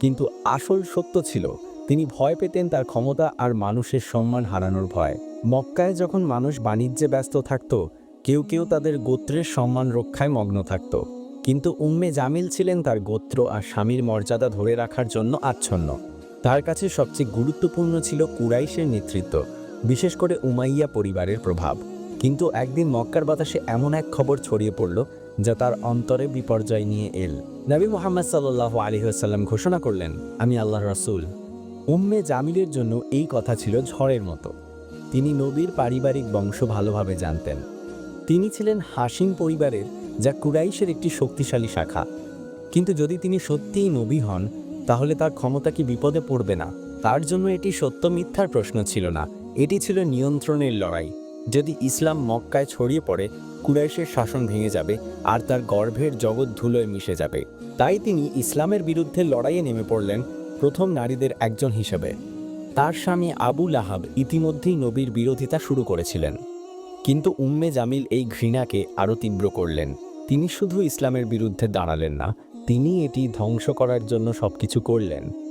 কিন্তু আসল সত্য ছিল, তিনি ভয় পেতেন তার ক্ষমতা আর মানুষের সম্মান হারানোর ভয়। মক্কায় যখন মানুষ বাণিজ্যে ব্যস্ত থাকত, কেউ কেউ তাদের গোত্রের সম্মান রক্ষায় মগ্ন থাকত। কিন্তু উম্মে জামিল ছিলেন তার গোত্র আর স্বামীর মর্যাদা ধরে রাখার জন্য আচ্ছন্ন। তার কাছে সবচেয়ে গুরুত্বপূর্ণ ছিল কুরাইশের নেতৃত্ব, বিশেষ করে উমাইয়া পরিবারের প্রভাব। কিন্তু একদিন মক্কার বাতাসে এমন এক খবর ছড়িয়ে পড়ল যা তার অন্তরে বিপর্যয় নিয়ে এল। নবী মোহাম্মদ সাল্লাহ আলহিহাসাল্লাম ঘোষণা করলেন, আমি আল্লাহ রসুল। উম্মে জামিলের জন্য এই কথা ছিল ঝড়ের মতো। তিনি নবীর পারিবারিক বংশ ভালোভাবে জানতেন। তিনি ছিলেন হাসিম পরিবারের, যা কুরাইশের একটি শক্তিশালী শাখা। কিন্তু যদি তিনি সত্যিই নবী হন, তাহলে তার ক্ষমতা কি বিপদে পড়বে না? তার জন্য এটি সত্য মিথ্যার প্রশ্ন ছিল না। এটি ছিল নিয়ন্ত্রণের লড়াই। যদি ইসলাম মক্কায় ছড়িয়ে পড়ে, কুরাইশের শাসন ভেঙে যাবে আর তার গর্ভের জগৎ ধুলোয় মিশে যাবে। তাই তিনি ইসলামের বিরুদ্ধে লড়াইয়ে নেমে পড়লেন প্রথম নারীদের একজন হিসেবে। তার স্বামী আবু লাহাব ইতিমধ্যেই নবীর বিরোধিতা শুরু করেছিলেন। কিন্তু উম্মে জামিল এই ঘৃণাকে আরও তীব্র করলেন। তিনি শুধু ইসলামের বিরুদ্ধে দাঁড়ালেন না, তিনি এটি ধ্বংস করার জন্য সবকিছু করলেন।